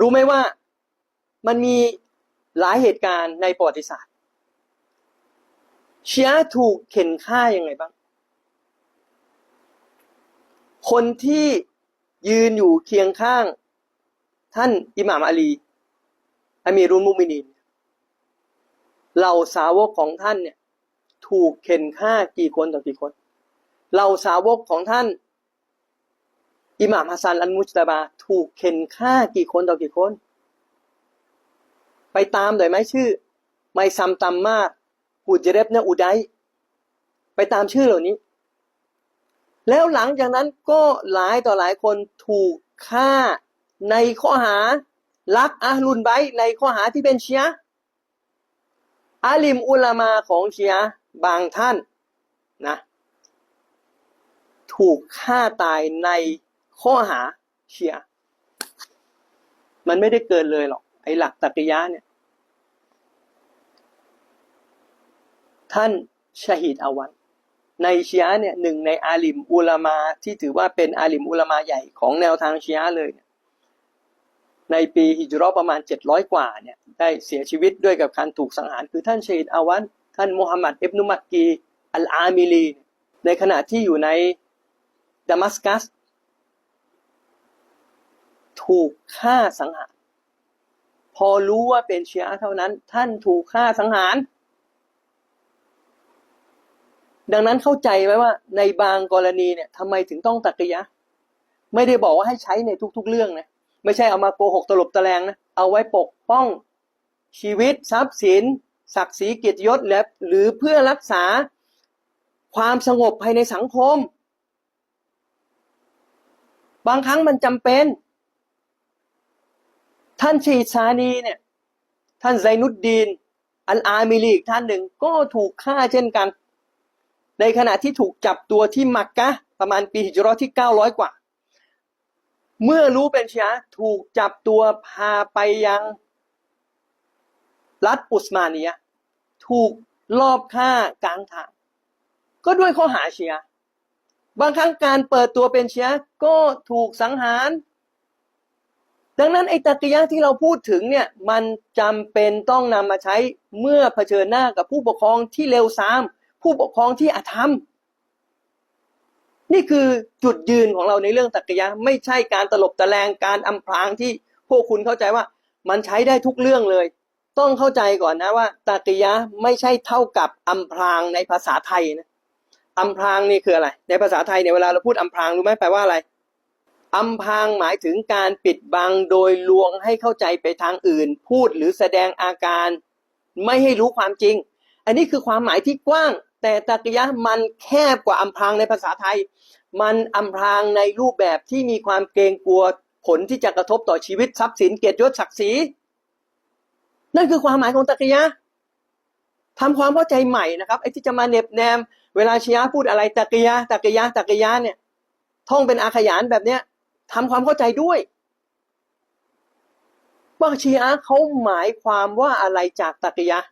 รู้ไหมว่ามันมีหลายเหตุการณ์ในประวัติศาสตร์ชียะห์ถูกเข็นฆ่ายังไงบ้าง คนที่ยืนอยู่เคียงข้าง ท่านอิหม่ามอาลีอามีรุมุมินีนเหล่าสาวกของท่านเนี่ย ถูกเข็นฆ่ากี่คนต่อกี่คนเหล่าสาวกของท่าน อิหม่ามฮัสซันอันมุจตาบาถูกเข็นฆ่ากี่คนต่อกี่คน ไปตามหน่อยไหมชื่อ ไมซัมตัมมากอุจเรบเนอุไดไปตามชื่อเหล่านี้ แล้วหลังจากนั้นก็หลายต่อหลายคนถูกฆ่าในข้อหาลักอาลุนไบในข้อหาที่เป็นเชียอาลิมอุลามาของเชียบางท่านนะถูกฆ่าตายใน ข้อหาเชียมันไม่ได้เกินเลยหรอก ไอ้หลักตักิยะเนี่ย ท่านชะฮีดอาวันในชียะเนี่ยหนึ่งในอาลิมอุลามาที่ถือว่าเป็นอาลิมอุลามาใหญ่ของแนวทางชียะเลยเนี่ยในปีฮิจราะห์ประมาณ 700 กว่าเนี่ยได้เสียชีวิตด้วยกับการถูกสังหาร คือท่านชะฮีดอาวัน ท่านมุฮัมมัดอิบนุมักกีอัลอามิลี ในขณะที่อยู่ในดามัสกัส ถูกฆ่าสังหาร พอรู้ว่าเป็นเชียะห์เท่านั้น ท่านถูกฆ่าสังหาร ดังนั้นเข้าใจไหมว่า ในบางกรณีเนี่ยทำไมถึงต้องตักกิยะ ไม่ได้บอกว่าให้ใช้ในทุก ๆ เรื่องนะไม่ใช่เอามาโกหกตลบตะแลงนะเอาไว้ปกป้องชีวิตทรัพย์สิน ศักดิ์ศรีเกียรติยศและหรือเพื่อรักษาความสงบภายในสังคม บางครั้งมันจำเป็น ท่านชีชานีเนี่ย ท่านไซนุดดีน อัลอามิลีกท่านหนึ่งก็ถูกฆ่าเช่นกัน ในขณะที่ถูกจับตัวที่มักกะประมาณปีฮิจรอที่ 900 กว่า เมื่อรู้เป็นชียะห์ถูกจับตัวพาไปยังรัฐอุสมานียถูกลอบฆ่ากลางทาง ก็ด้วยข้อหาเชียร์บางครั้งการเปิดตัวเป็นเชียร์ก็ถูกสังหาร ดังนั้นไอ้ตักกิยะที่เราพูดถึงเนี่ยมันจำเป็นต้องนำมาใช้เมื่อเผชิญหน้ากับผู้ปกครองที่เลวทราม ผู้ปกครองที่อาธรรม นี่คือจุดยืนของเราในเรื่องตักกิยะไม่ใช่การตลบตะแลงการอำพรางที่พวกคุณเข้าใจว่ามันใช้ได้ทุกเรื่องเลย ต้องเข้าใจก่อนนะว่าตักกิยะไม่ใช่เท่ากับอำพรางในภาษาไทยนะอำพรางนี่คืออะไร ในภาษาไทยเนี่ยเวลาเราพูดอำพรางรู้ไหมแปลว่าอะไร อำพรางหมายถึงการปิดบังโดยลวงให้เข้าใจไปทางอื่น พูดหรือแสดงอาการ ไม่ให้รู้ความจริง อันนี้คือความหมายที่กว้าง แต่ตักยะมันแคบกว่าอำพรางในภาษาไทย มันอำพรางในรูปแบบที่มีความเกรงกลัวผลที่จะกระทบต่อชีวิตทรัพย์สินเกียรติยศศักดิ์ศรีนั่นคือความหมายของตักยะทำความเข้าใจใหม่นะครับไอ้ที่จะมาเน็บแนม เวลาชียะพูดอะไรตักยะตักยะตักยะเนี่ยท่องเป็นอาขยานแบบเนี้ย ทำความเข้าใจด้วยว่าชีอะห์เขาหมายความว่าอะไรจากตักยะห์